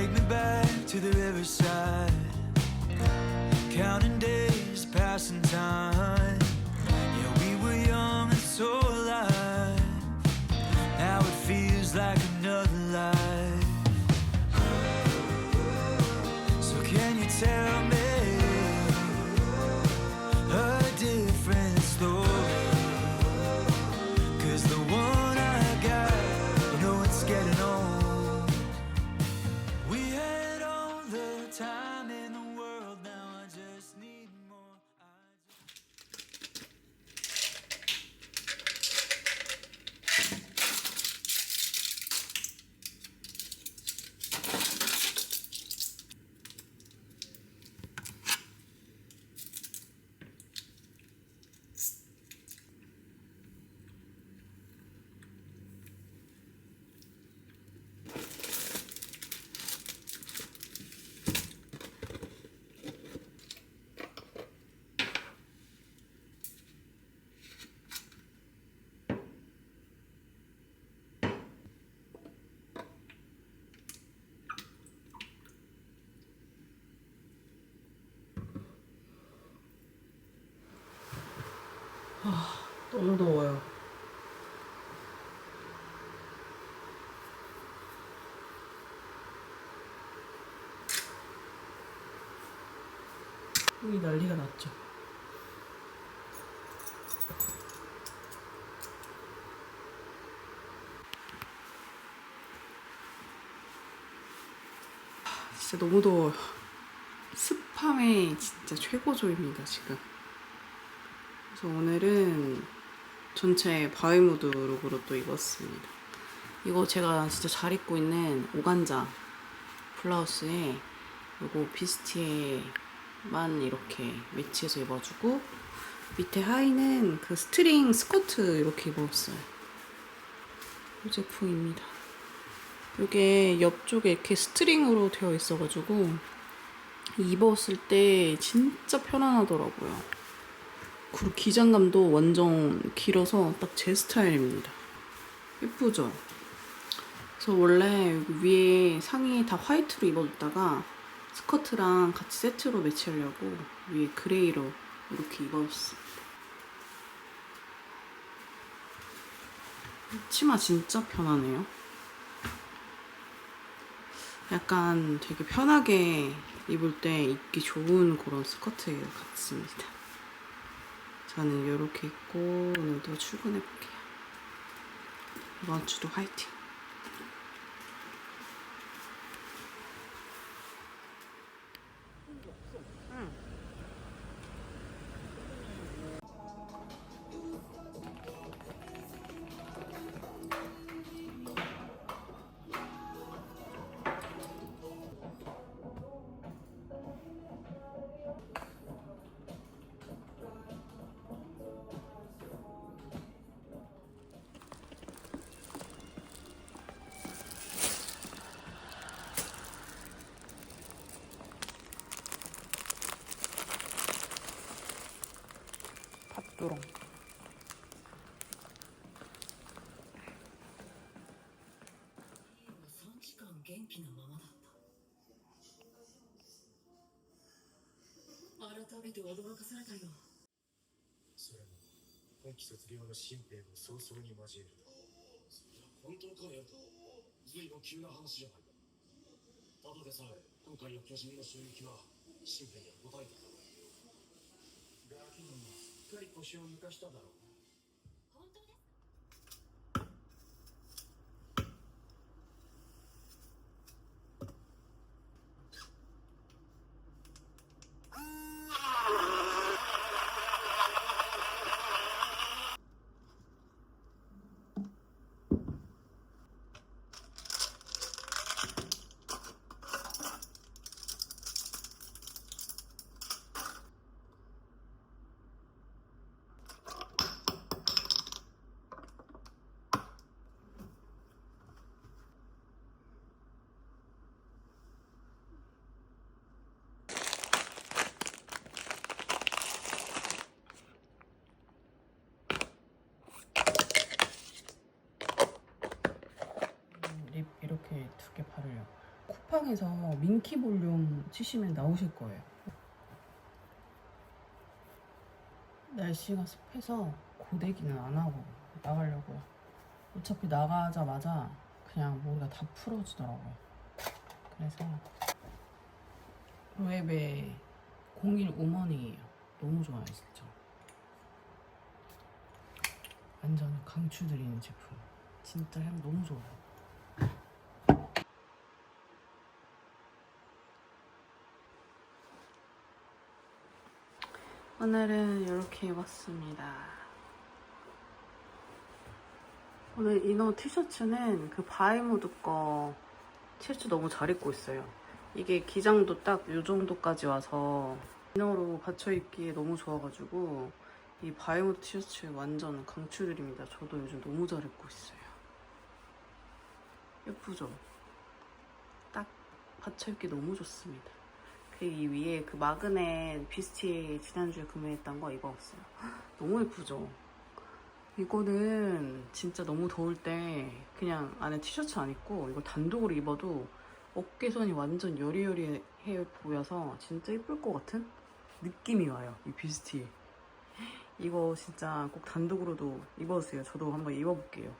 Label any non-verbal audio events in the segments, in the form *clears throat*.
Take me back to the riverside. Counting days, passing time. Yeah, we were young and so alive. Now it feels like another life. So can you tell 너무 더워요. 여기 난리가 났죠. 진짜 너무 더워요. 습함의 진짜 최고조입니다, 지금. 그래서 오늘은 전체 바이무드 룩으로 또 입었습니다. 이거 제가 진짜 잘 입고 있는 오간자 블라우스에 요거 비스티에만 이렇게 매치해서 입어주고 밑에 하의는 그 스트링 스커트 이렇게 입었어요. 이 제품입니다. 이게 옆쪽에 이렇게 스트링으로 되어 있어가지고 입었을 때 진짜 편안하더라고요. 그리고 기장감도 완전 길어서 딱 제 스타일입니다. 예쁘죠? 그래서 원래 위에 상의 다 화이트로 입어줬다가 스커트랑 같이 세트로 매치하려고 위에 그레이로 이렇게 입었습니다. 치마 진짜 편하네요. 약간 되게 편하게 입을 때 입기 좋은 그런 스커트 같습니다. 저는 이렇게 입고 오늘도 출근해 볼게요. 이번 주도 화이팅! 元気なままだった。改めて驚かされたよ。それも今期卒業の新兵を早々に交えると。それは本当かよ。と随分急な話じゃないか。ただでさえ今回の巨人の襲撃は新兵には答えただろうガキどもすっかり腰を抜かしただろう 쿠팡에서 민키 볼륨 치시면 나오실 거예요. 날씨가 습해서 고데기는 안 하고 나가려고요. 어차피 나가자마자 그냥 머리가 다 풀어지더라고요. 그래서 로에베 01 우먼이에요. 너무 좋아요, 진짜. 완전 강추드리는 제품. 진짜 향 너무 좋아요. 오늘은 이렇게 입었습니다. 오늘 이너 티셔츠는 그 바이모드 거 티셔츠 너무 잘 입고 있어요. 이게 기장도 딱 이 정도까지 와서 이너로 받쳐 입기에 너무 좋아가지고 이 바이모드 티셔츠 완전 강추드립니다. 저도 요즘 너무 잘 입고 있어요. 예쁘죠? 딱 받쳐 입기 너무 좋습니다. 그이 위에 그 마그넷 비스티 지난주에 구매했던 거 입어봤어요. *gasps* 너무 예쁘죠? 이거는 진짜 너무 더울 때 그냥 안에 티셔츠 안 입고 이거 단독으로 입어도 어깨선이 완전 여리여리해 보여서 진짜 예쁠 것 같은 느낌이 와요. 이 비스티. *gasps* 이거 진짜 꼭 단독으로도 입어주세요. 저도 한번 입어볼게요.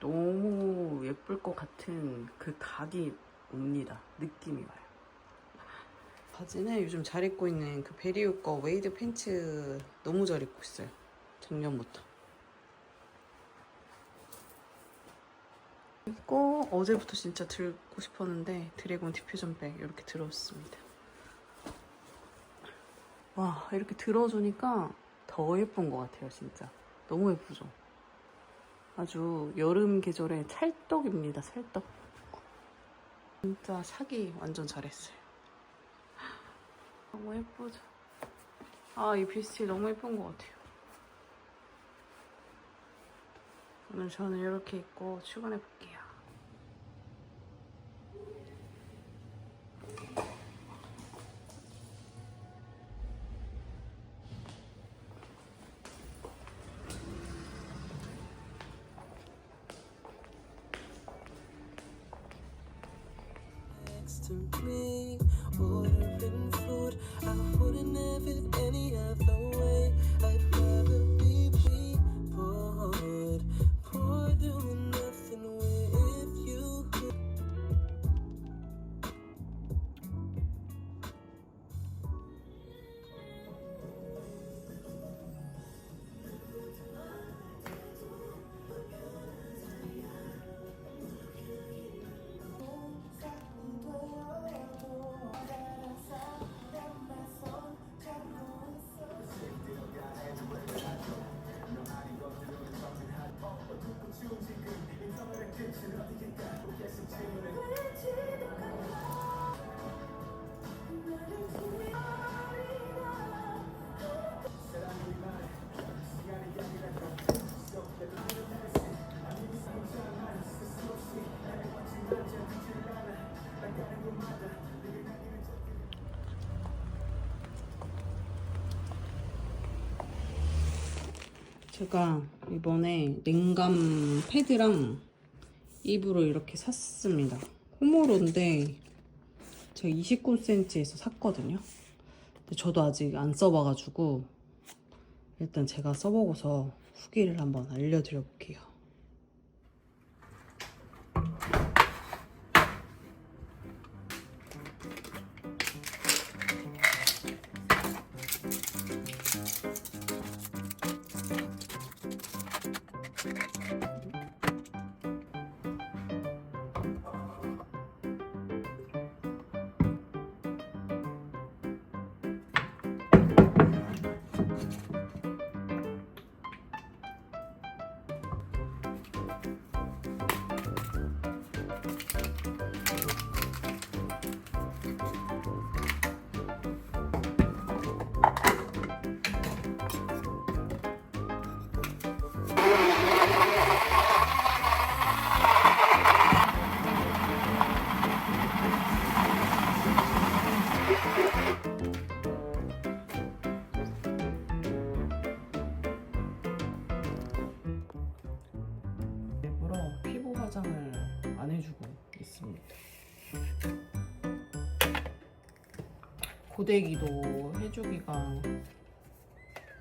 너무 예쁠 것 같은 그 각이 옵니다. 느낌이 와요. 바지는 요즘 잘 입고 있는 그 베리우 거 웨이드 팬츠 너무 잘 입고 있어요. 작년부터. 그리고 어제부터 진짜 들고 싶었는데 드래곤 디퓨전 백 이렇게 들었습니다. 와 이렇게 들어주니까 더 예쁜 것 같아요 진짜. 너무 예쁘죠? 아주 여름 계절의 찰떡입니다 찰떡. 진짜 사기 완전 잘했어요. 너무 예쁘죠? 아, 이 비스티 너무 예쁜 것 같아요. 오늘 저는 이렇게 입고 출근해 볼게요. 제가 이번에 냉감 패드랑 입으로 이렇게 샀습니다. 호모로인데 제가 29cm에서 샀거든요. 근데 저도 아직 안 써봐가지고 일단 제가 써보고서 후기를 한번 알려드려 볼게요. 고데기도 해주기가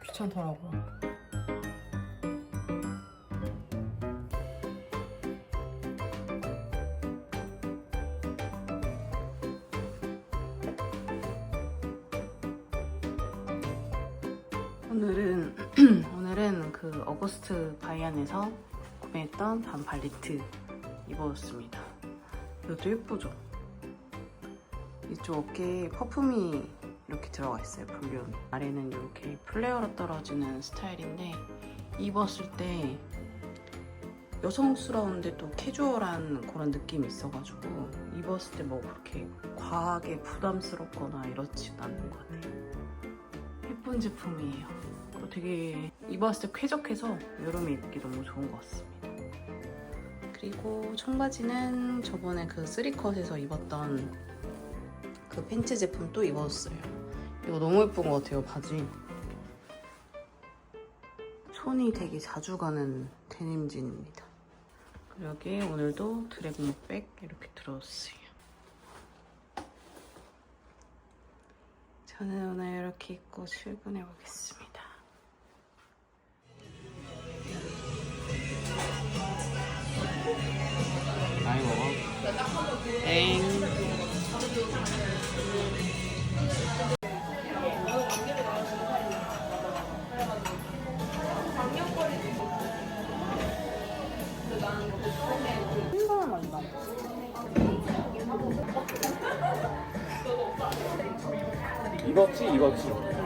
귀찮더라고요. 오늘은 *clears throat* 오늘은 그 어거스트 바이안에서 구매했던 반팔 니트 입었습니다. 이것도 예쁘죠? 이쪽 어깨에 퍼퓸이 이렇게 들어가 있어요. 볼륨. 아래는 이렇게 플레어로 떨어지는 스타일인데 입었을 때 여성스러운데 또 캐주얼한 그런 느낌이 있어가지고 입었을 때 뭐 그렇게 과하게 부담스럽거나 이렇진 않는 것 같아요. 예쁜 제품이에요. 그리고 되게 입었을 때 쾌적해서 여름에 입기 너무 좋은 것 같습니다. 그리고 청바지는 저번에 그 쓰리컷에서 입었던 그 팬츠 제품 또 입었어요. 이거 너무 예쁜 것 같아요, 바지. 손이 되게 자주 가는 데님진입니다. 여기에 오늘도 드래곤 백 이렇게 들어왔어요. 저는 오늘 이렇게 입고 출근해 보겠습니다. 많이 먹어? 땡. 익었지 익었지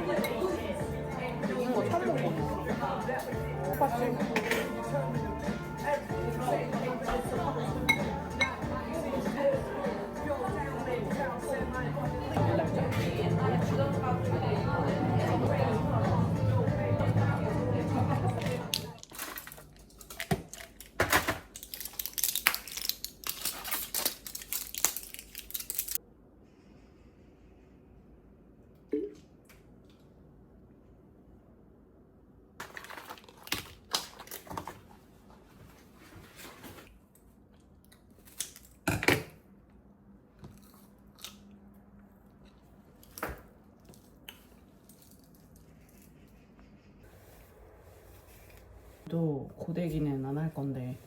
또 고데기는 안 할 건데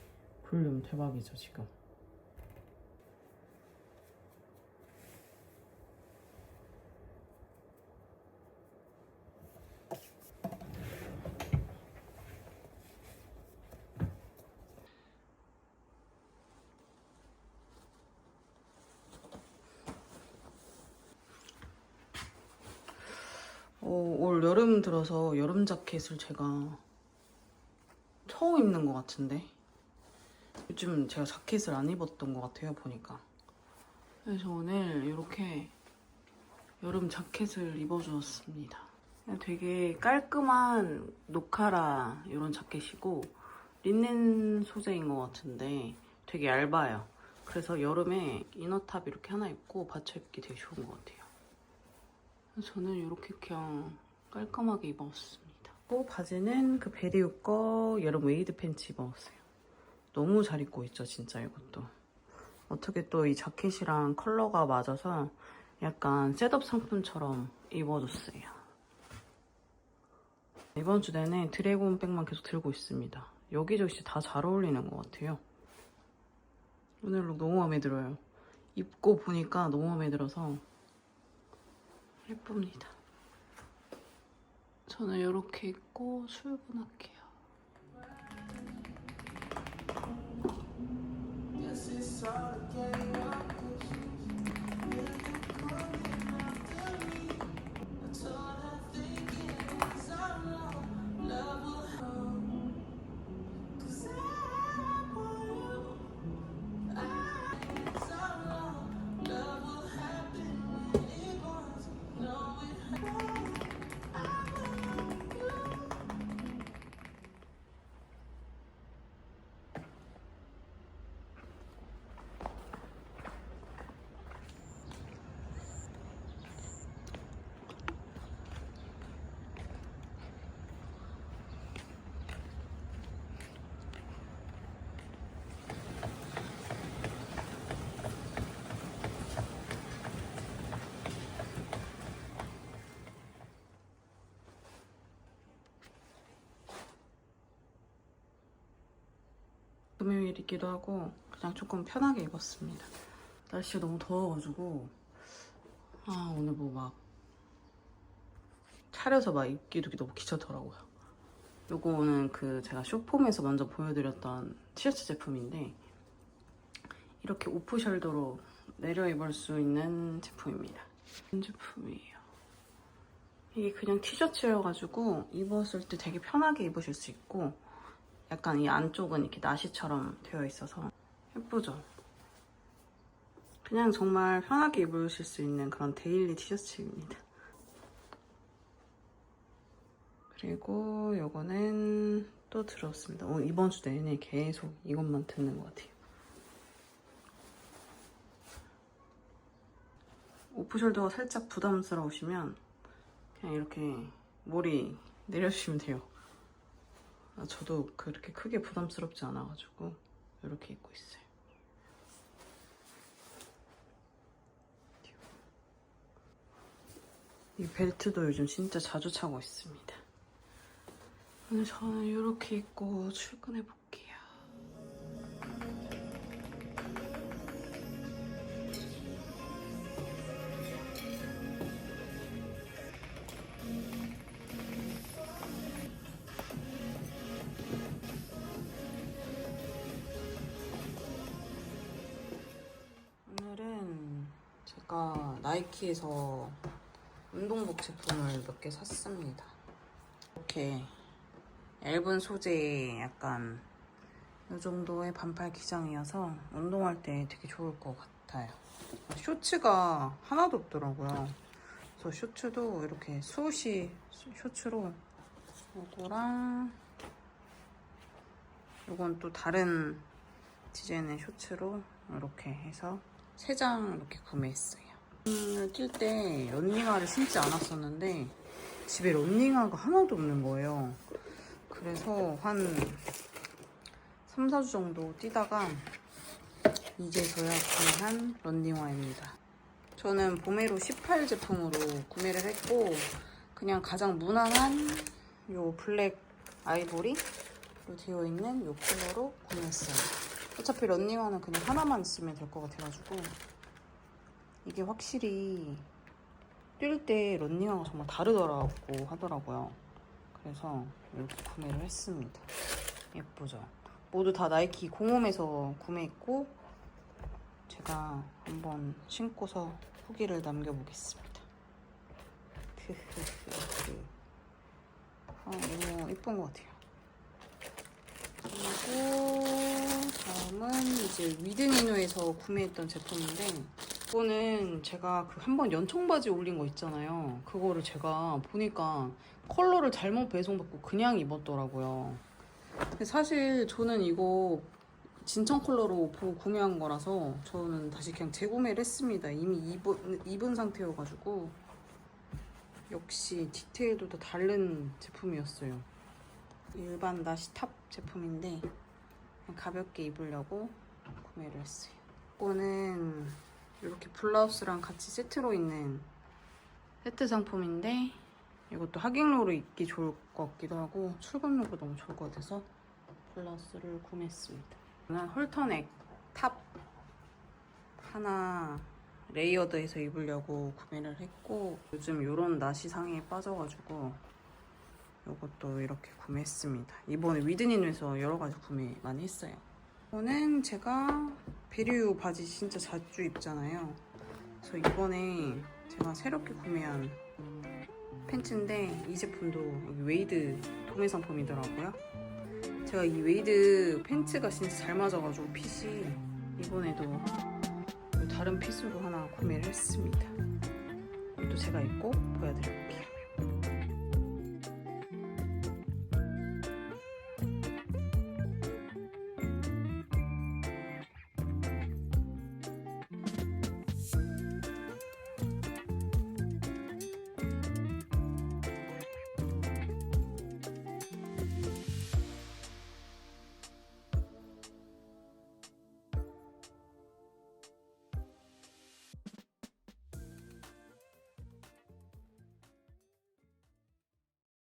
볼륨 대박이죠 지금. 어, 올 여름 들어서 여름 자켓을 제가 입는 것 같은데. 요즘 제가 자켓을 안 입었던 것 같아요 보니까. 그래서 오늘 이렇게 여름 자켓을 입어주었습니다. 되게 깔끔한 노카라 이런 자켓이고 린넨 소재인 것 같은데 되게 얇아요. 그래서 여름에 이너탑 이렇게 하나 입고 받쳐 입기 되게 좋은 것 같아요. 저는 이렇게 그냥 깔끔하게 입었습니다 또 바지는 그 베리우 거 여름 웨이드 팬츠 입었어요. 너무 잘 입고 있죠, 진짜 이것도. 어떻게 또 이 자켓이랑 컬러가 맞아서 약간 셋업 상품처럼 입어줬어요. 이번 주 내내 드래곤 백만 계속 들고 있습니다. 여기저기 다 잘 어울리는 것 같아요. 오늘 룩 너무 마음에 들어요. 입고 보니까 너무 마음에 들어서 예쁩니다. 저는 이렇게 입고 출근할게요. 와. 스타일이기도 하고 그냥 조금 편하게 입었습니다. 날씨가 너무 더워가지고 아 오늘 뭐 막 차려서 막 입기도 너무 귀찮더라고요. 요거는 그 제가 쇼폼에서 먼저 보여드렸던 티셔츠 제품인데 이렇게 오프 숄더로 내려 입을 수 있는 제품입니다. 이 제품이에요. 이게 그냥 티셔츠여가지고 입었을 때 되게 편하게 입으실 수 있고 약간 이 안쪽은 이렇게 나시처럼 되어 있어서 예쁘죠? 그냥 정말 편하게 입으실 수 있는 그런 데일리 티셔츠입니다. 그리고 요거는 또 들었습니다. 어, 이번 주 내내 계속 이것만 듣는 것 같아요. 오프숄더가 살짝 부담스러우시면 그냥 이렇게 머리 내려주시면 돼요. 아, 저도 그렇게 크게 부담스럽지 않아가지고 이렇게 입고 있어요. 이 벨트도 요즘 진짜 자주 차고 있습니다. 오늘 저는 이렇게 입고 출근해 볼게요. 제가 나이키에서 운동복 제품을 몇 개 샀습니다. 이렇게 얇은 소재의 약간 이 정도의 반팔 기장이어서 운동할 때 되게 좋을 것 같아요. 쇼츠가 하나도 없더라고요. 그래서 쇼츠도 이렇게 수시 쇼츠로 이거랑 이건 또 다른 디자인의 쇼츠로 이렇게 해서 세 장 이렇게 구매했어요. 음, 뛸때 런닝화를 신지 않았었는데 집에 런닝화가 하나도 없는 거예요. 그래서 한 3, 4주 정도 뛰다가 이제서야 구매한 런닝화입니다. 저는 보메로 18 제품으로 구매를 했고 그냥 가장 무난한 요 블랙 아이보리로 되어 있는 요 컬러로 구매했어요. 어차피 런닝화는 그냥 하나만 있으면 될 것 같아가지고 이게 확실히 뛸 때 런닝화가 정말 다르더라고 하더라고요. 그래서 이렇게 구매를 했습니다. 예쁘죠? 모두 다 나이키 공홈에서 구매했고 제가 한번 신고서 후기를 남겨보겠습니다. 크흐흐흐. *laughs* 아, 너무 예쁜 것 같아요. 그리고 다음은 이제 위드니노에서 구매했던 제품인데 이거는 제가 그 한 번 연청 바지 올린 거 있잖아요. 그거를 제가 보니까 컬러를 잘못 배송받고 그냥 입었더라고요. 근데 사실 저는 이거 진청 컬러로 보고 구매한 거라서 저는 다시 그냥 재구매를 했습니다. 이미 입은, 입은 상태여가지고 역시 디테일도 다 다른 제품이었어요. 일반 나시 탑 제품인데 가볍게 입으려고 구매를 했어요. 이거는 이렇게 블라우스랑 같이 세트로 있는 세트 상품인데 이것도 하객룩으로 입기 좋을 것 같기도 하고 출근룩으로 너무 좋을 것 같아서 블라우스를 구매했습니다. 저는 홀터넥 탑 하나 레이어드해서 입으려고 구매를 했고 요즘 이런 나시 상에 빠져가지고 이것도 이렇게 구매했습니다. 이번에 위드닌에서 여러 가지 구매 많이 했어요. 이거는 제가 베리우 바지 진짜 자주 입잖아요. 그래서 이번에 제가 새롭게 구매한 팬츠인데 이 제품도 웨이드 도매 상품이더라고요. 제가 이 웨이드 팬츠가 진짜 잘 맞아가지고 핏이 이번에도 다른 핏으로 하나 구매를 했습니다. 또 제가 입고 보여드릴게요.